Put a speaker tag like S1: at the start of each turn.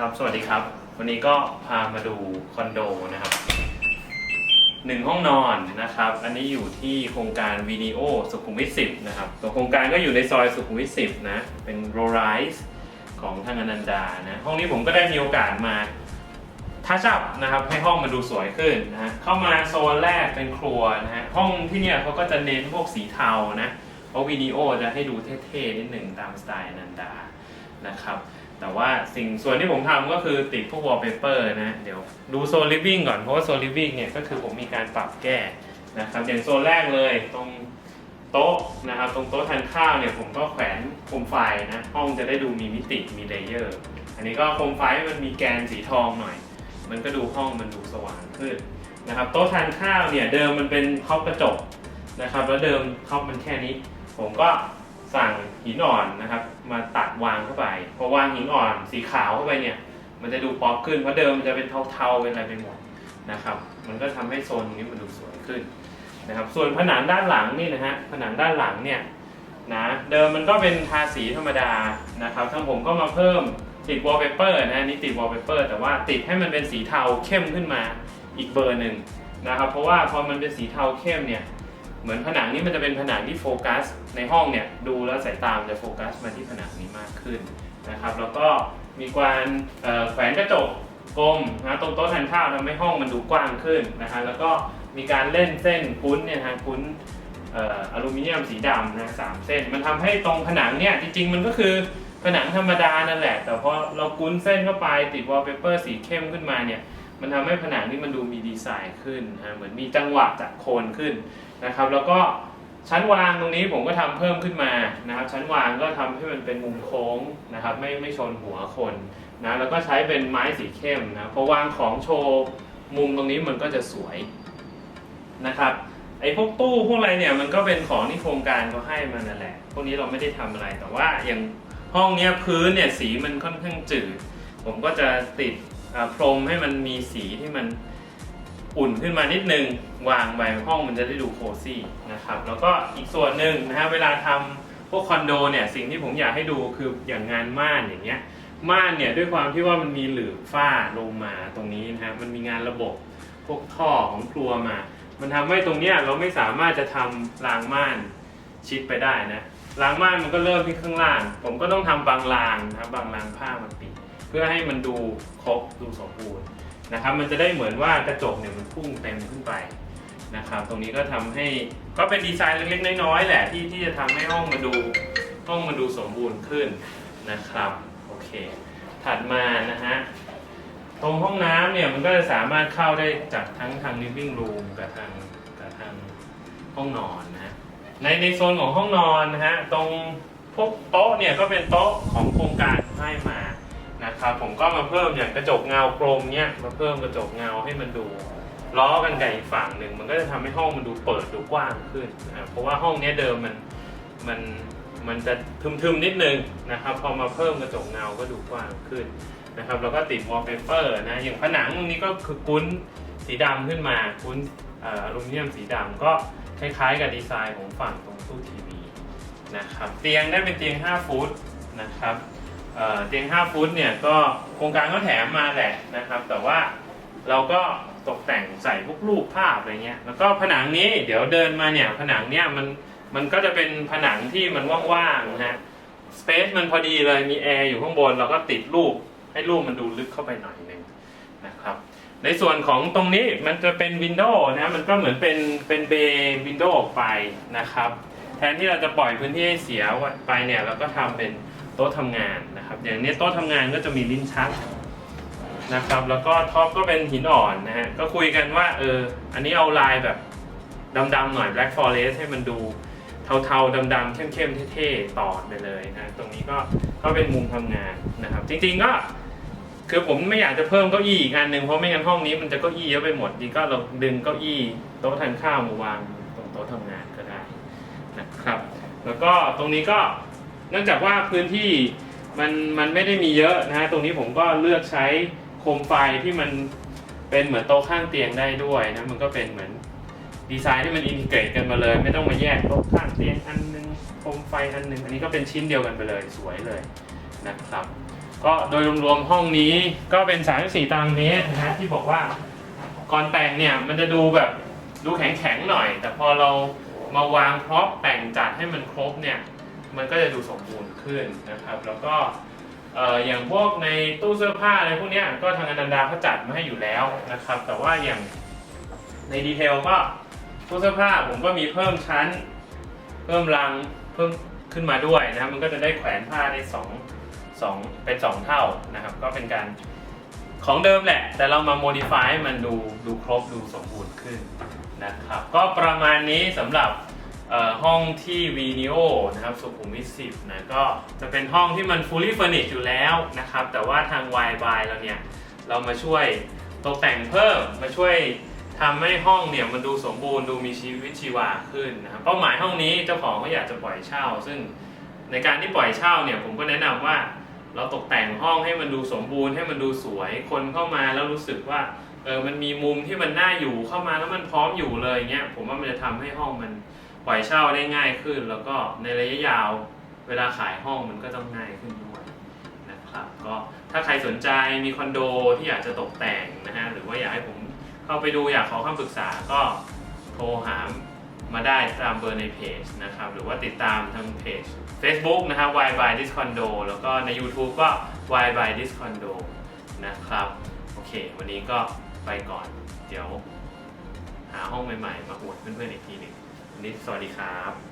S1: ครับ สวัสดีครับ วันนี้ก็พามาดูคอนโดนะครับหนึ่งห้องนอนนะครับ อันนี้อยู่ที่โครงการวีนิโอสุขุมวิท10นะครับตัวโครงการก็อยู่ในซอยสุขุมวิท10นะ เป็นโรไรส์ของทางอนันดานะ ห้องนี้ผมก็ได้มีโอกาสมาทัชอัพนะครับ ให้ห้องมันดูสวยขึ้นนะฮะเข้ามาโซนแรกเป็นครัวนะฮะ ห้องที่เนี่ยเขาก็จะเน้นพวกสีเทานะ เพราะวีนิโอจะให้ดูเท่ๆนิดหนึ่งตามสไตล์อนันดานะครับ แต่ว่าสิ่งส่วนที่ผมทำก็คือติดพวกวอลเปเปอร์นะ เดี๋ยวดูโซนลิฟวิ่งก่อน เพราะว่าโซนลิฟวิ่งเนี่ยก็คือผมมีการปรับแก้นะครับอย่างโซนแรกเลยตรงโต๊ะนะครับ ตรงโต๊ะทานข้าวเนี่ยผมก็แขวนโคมไฟนะ ห้องจะได้ดูมีมิติมีเลเยอร์ อันนี้ก็โคมไฟมันมีแกนสีทองหน่อย มันก็ดูห้องมันดูสว่างขึ้นนะครับโต๊ะทานข้าวเนี่ยเดิมมันเป็นท็อปกระจกนะครับ แล้วเดิมท็อปมันแค่นี้ ผมก็ สั่งหินอ่อนนะครับ มาตัดวางเข้าไปพอวางหินอ่อนสีขาวเข้าไปเนี่ย มันจะดูป๊อปขึ้นเพราะเดิมมันจะเป็นเทาๆเป็นอะไรไปหมดนะครับ มันก็ทำให้โซนนี้มันดูสวยขึ้นนะครับ ส่วนผนังด้านหลังนี่นะฮะผนังด้านหลังเนี่ยนะเดิมมันก็เป็นทาสีธรรมดานะครับทางผมก็มาเพิ่มติดวอลเปเปอร์นะนี่ติดวอลเปเปอร์แต่ว่าติดให้มันเป็นสีเทาเข้มขึ้นมาอีกเบอร์หนึ่งนะครับ เพราะว่าพอมันเป็นสีเทาเข้มเนี่ย เหมือนผนังนี้มันจะเป็นผนังที่โฟกัส ในห้องเนี่ยดูแล้วสายตามจะโฟกัสมาที่ผนังนี้มากขึ้นนะครับแล้วก็มีการแขวนกระจกกลมนะตรงโต๊ะทานข้าวทำให้ห้องมันดูกว้างขึ้นนะฮะแล้วก็มีการเล่นเส้นกุ้นเนี่ยฮะกุ้นอลูมิเนียมสีดำนะสามเส้น มันทำให้ตรงผนังเนี่ยจริง ๆ มันก็คือผนังธรรมดานั่นแหละ แต่พอเรากุ้นเส้นเข้าไปติดวอลเปเปอร์สีเข้มขึ้นมาเนี่ย มันทำให้ผนังนี่มันดูมีดีไซน์ขึ้นนะฮะเหมือนมีจังหวะจากโคนขึ้นนะครับ แล้วก็ชั้นวางตรงนี้ผมก็ทำเพิ่มขึ้นมานะครับ ชั้นวางก็ทำให้มันเป็นมุมโค้งนะครับ ไม่ไม่ชนหัวคนนะแล้วก็ใช้เป็นไม้สีเข้มนะพอวางของโชว์มุมตรงนี้มันก็จะสวยนะครับไอ้พวกตู้พวกอะไรเนี่ยมันก็เป็นของที่โครงการเขาให้มานั่นแหละ พวกนี้เราไม่ได้ทำอะไรแต่ว่าอย่างห้องเนี้ยพื้นเนี่ยสีมันค่อนข้างจืด ผมก็จะติด พรมให้มันมีสีที่มันอุ่นขึ้นมานิดนึง วางไว้ห้องมันจะได้ดูโคซี่นะครับ แล้วก็อีกส่วนหนึ่งนะฮะเวลาทำพวกคอนโดเนี่ยสิ่งที่ผมอยากให้ดูคืออย่างงานม่านอย่างเงี้ยม่านเนี่ยด้วยความที่ว่ามันมีหลืบฝ้าลงมาตรงนี้นะฮะมันมีงานระบบพวกท่อของครัวมา มันทำให้ตรงเนี้ยเราไม่สามารถจะทำรางม่านชิดไปได้นะรางม่านมันก็เริ่มที่ข้างล่าง ผมก็ต้องทำบางรางนะครับบางรางผ้ามาปิด เพื่อให้มันดูครบดูสมบูรณ์นะครับ มันจะได้เหมือนว่ากระจกเนี่ยมันพุ่งเต็มขึ้นไปนะครับ ตรงนี้ก็ทำให้ก็เป็นดีไซน์เล็กๆน้อยๆแหละที่ที่จะทำให้ห้องมาดูห้องมาดูสมบูรณ์ขึ้นนะครับโอเค ถัดมานะฮะตรงห้องน้ำเนี่ยมันก็จะสามารถเข้าได้จากทั้งทาง living room กับทางกับทางห้องนอนนะในในโซนของห้องนอนนะฮะตรงพวกโต๊ะเนี่ยก็เป็นโต๊ะของโครงการให้มา นะครับผมก็มาเพิ่มอย่างกระจกเงากลมเนี้ยมาเพิ่มกระจกเงาให้มันดูล้อกันกับอีกฝั่งหนึ่งมันก็จะทำให้ห้องมันดูเปิดดูกว้างขึ้นนะเพราะว่าห้องนี้เดิมมันมันมันจะทึมๆนิดนึงนะครับ พอมาเพิ่มกระจกเงาก็ดูกว้างขึ้นนะครับแล้วก็ติดวอลเปเปอร์นะอย่างผนังตรงนี้ก็คือกุ้นสีดำขึ้นมากุ้นอลูมิเนียมสีดำก็คล้ายๆ กับดีไซน์ของฝั่งตรงตู้ทีวีนะครับเตียงได้เป็นเตียง 5 ฟุตนะครับ เอ่อเตียง5ฟุตเนี่ยก็โครงการก็แถมมาแหละนะครับ แต่ว่าเราก็ตกแต่งใส่พวกรูปภาพอะไรเงี้ยแล้วก็ผนังนี้เดี๋ยวเดินมาเนี่ยผนังเนี่ยมันมันก็จะเป็นผนังที่มันว่างๆนะฮะสเปซมันพอดีเลยมีแอร์อยู่ข้างบน เราก็ติดรูปให้รูปมันดูลึกเข้าไปหน่อยหนึงนะครับ ในส่วนของตรงนี้มันจะเป็นวินโดว์นะมันก็เหมือนเป็นเป็นเบย์วินโดว์ออกไปนะครับ แทนที่เราจะปล่อยพื้นที่ให้เสียไปเนี่ยเราก็ทำเป็น ต๊ะทำงานนะครับ อย่างนี้โต๊ะทำงานก็จะมีลิ้นชักนะครับ แล้วก็ท็อปก็เป็นหินอ่อนนะฮะก็คุยกันว่าเอออันนี้เอาลายแบบดำๆหน่อย black forest ให้มันดูเทาๆดำๆเข้มๆเท่ๆต่อไปเลยนะตรงนี้ก็ก็เป็นมุมทำงานนะครับ จริงๆก็คือผมไม่อยากจะเพิ่มเก้าอี้อีกอันหนึ่งเพราะไม่งั้นห้องนี้มันจะเก้าอี้เยอะไปหมดดีก็เราดึงเก้าอี้โต๊ะทานข้าวมาวางตรงโต๊ะทำงานก็ได้นะครับ แล้วก็ตรงนี้ก็ เนื่องจากว่าพื้นที่มันมันไม่ได้มีเยอะนะฮะตรงนี้ผมก็เลือกใช้โคมไฟที่มันเป็นเหมือนโต๊ะข้างเตียงได้ด้วยนะมันก็เป็นเหมือนดีไซน์ที่มันอินทิเกรตกันมาเลย ไม่ต้องมาแยกโต๊ะข้างเตียงอันหนึงโคมไฟอันหนึงอันนี้ก็เป็นชิ้นเดียวกันไปเลยสวยเลยนะครับ ก็โดยรวมๆห้องนี้ก็เป็น 34ตารางเมตรนะฮะที่บอกว่าก่อนแต่งเนี่ยมันจะดูแบบดูแข็งๆหน่อย แต่พอเรามาวางพร็อพแต่งจัดให้มันครบเนี่ย มันก็จะดูสมบูรณ์ขึ้นนะครับ แล้วก็อย่างพวกในตู้เสื้อผ้าอะไรพวกนี้ก็ทางอนันดาเขาจัดมาให้อยู่แล้วนะครับ แต่ว่าอย่างในดีเทลก็ตู้เสื้อผ้าผมก็มีเพิ่มชั้น เพิ่มรังเพิ่มขึ้นมาด้วยนะครับมันก็จะได้แขวนผ้าได้สองสองเป็นสองเท่านะครับ ก็เป็นการของเดิมแหละ แต่เรามา modify ให้มันดูดูครบดูสมบูรณ์ขึ้นนะครับ ก็ประมาณนี้สำหรับ ห้องที่วีนิโอนะครับสุขุมวิท10นะก็จะเป็นห้องที่มัน fully furnished อยู่แล้วนะครับ แต่ว่าทาง y b y เราเนี่ย เรามาช่วยตกแต่งเพิ่มมาช่วยทำให้ห้องเนี่ยมันดูสมบูรณ์ดูมีชีวิตชีวาขึ้นนะครับเป้าหมายห้องนี้เจ้าของก็อยากจะปล่อยเช่า ซึ่งในการที่ปล่อยเช่าเนี่ยผมก็แนะนำว่าเราตกแต่งห้องให้มันดูสมบูรณ์ให้มันดูสวยคนเข้ามาแล้วรู้สึกว่าเออมันมีมุมที่มันน่าอยู่เข้ามาแล้วมันพร้อมอยู่เลยเงี้ยผมว่ามันจะทำให้ห้องมัน ปล่อยเช่าได้ง่ายขึ้น แล้วก็ในระยะยาวเวลาขายห้องมันก็ต้องง่ายขึ้นด้วยนะครับก็ถ้าใครสนใจมีคอนโดที่อยากจะตกแต่งนะฮะหรือว่าอยากให้ผมเข้าไปดูอยากขอคำปรึกษาก็โทรหามาได้ตามเบอร์ในเพจนะครับหรือว่าติดตามทางเพจ Facebook นะครับ w y by this condo แล้วก็ใน YouTube ก็ Y by this condo นะครับโอเค วันนี้ก็ไปก่อน เดี๋ยว หาห้องใหม่ ๆ มาอวดเพื่อนๆอีกทีหนึ่ง วันนี้สวัสดีครับ